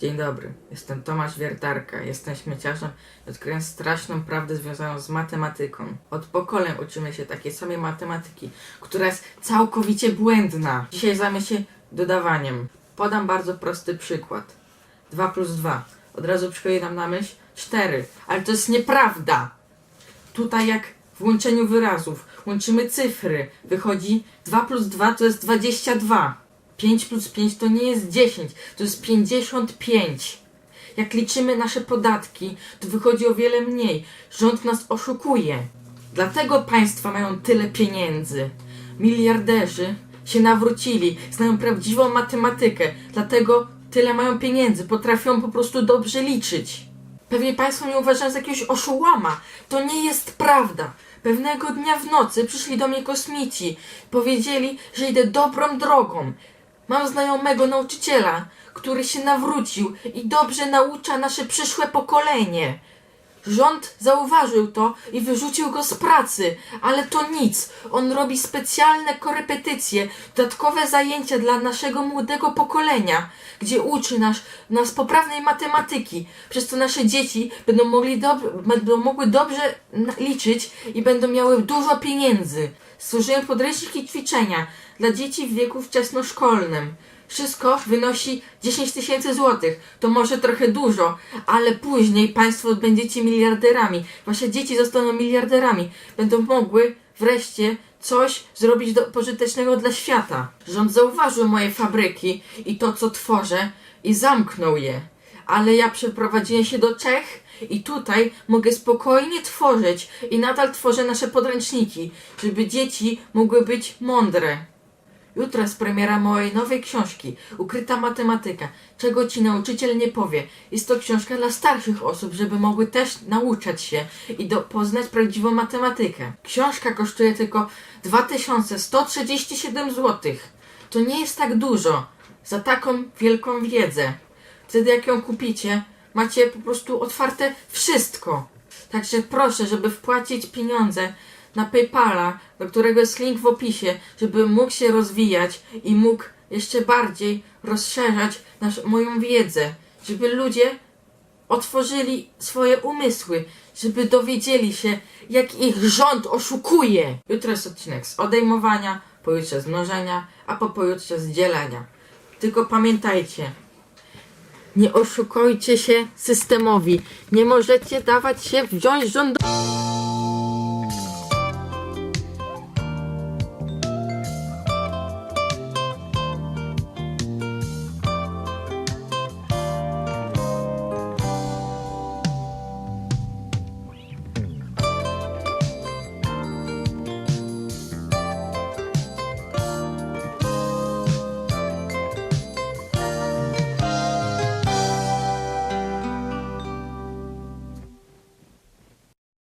Dzień dobry, jestem Tomasz Wiertarka, jestem śmieciarzem i odkryłem straszną prawdę związaną z matematyką. Od pokoleń uczymy się takiej samej matematyki, która jest całkowicie błędna. Dzisiaj zajmę się dodawaniem. Podam bardzo prosty przykład. 2 plus 2. Od razu przychodzi nam na myśl 4, ale to jest nieprawda. Tutaj jak w łączeniu wyrazów łączymy cyfry, wychodzi 2 plus 2 to jest 22. 5 plus 5 to nie jest 10, to jest 55. Jak liczymy nasze podatki, to wychodzi o wiele mniej. Rząd nas oszukuje. Dlatego państwa mają tyle pieniędzy. Miliarderzy się nawrócili, znają prawdziwą matematykę, dlatego tyle mają pieniędzy, potrafią po prostu dobrze liczyć. Pewnie Państwo mnie uważają za jakiegoś oszołoma. To nie jest prawda. Pewnego dnia w nocy przyszli do mnie kosmici. Powiedzieli, że idę dobrą drogą. Mam znajomego nauczyciela, który się nawrócił i dobrze naucza nasze przyszłe pokolenie. Rząd zauważył to i wyrzucił go z pracy, ale to nic. On robi specjalne korepetycje, dodatkowe zajęcia dla naszego młodego pokolenia, gdzie uczy nas, nas poprawnej matematyki, przez co nasze dzieci będą, mogli dob- będą mogły dobrze liczyć i będą miały dużo pieniędzy. Stworzyłem podręczniki ćwiczenia dla dzieci w wieku wczesnoszkolnym. Wszystko wynosi 10 tysięcy złotych. To może trochę dużo, ale później państwo będziecie miliarderami. Wasze dzieci zostaną miliarderami. Będą mogły wreszcie coś zrobić do, pożytecznego dla świata. Rząd zauważył moje fabryki i to, co tworzę i zamknął je. Ale ja przeprowadziłem się do Czech i tutaj mogę spokojnie tworzyć i nadal tworzę nasze podręczniki, żeby dzieci mogły być mądre. Jutro jest premiera mojej nowej książki Ukryta matematyka. Czego ci nauczyciel nie powie. Jest to książka dla starszych osób, żeby mogły też nauczać się i do, poznać prawdziwą matematykę. Książka kosztuje tylko 2137 zł. To nie jest tak dużo za taką wielką wiedzę. Wtedy jak ją kupicie, macie po prostu otwarte wszystko. Także proszę, żeby wpłacić pieniądze na PayPala, do którego jest link w opisie, żeby mógł się rozwijać i mógł jeszcze bardziej rozszerzać nasz, moją wiedzę, żeby ludzie otworzyli swoje umysły, żeby dowiedzieli się, jak ich rząd oszukuje. Jutro jest odcinek z odejmowania, pojutrze z mnożenia, a po pojutrze z dzielenia. Tylko pamiętajcie, nie oszukujcie się systemowi. Nie możecie dawać się wziąć rządowi.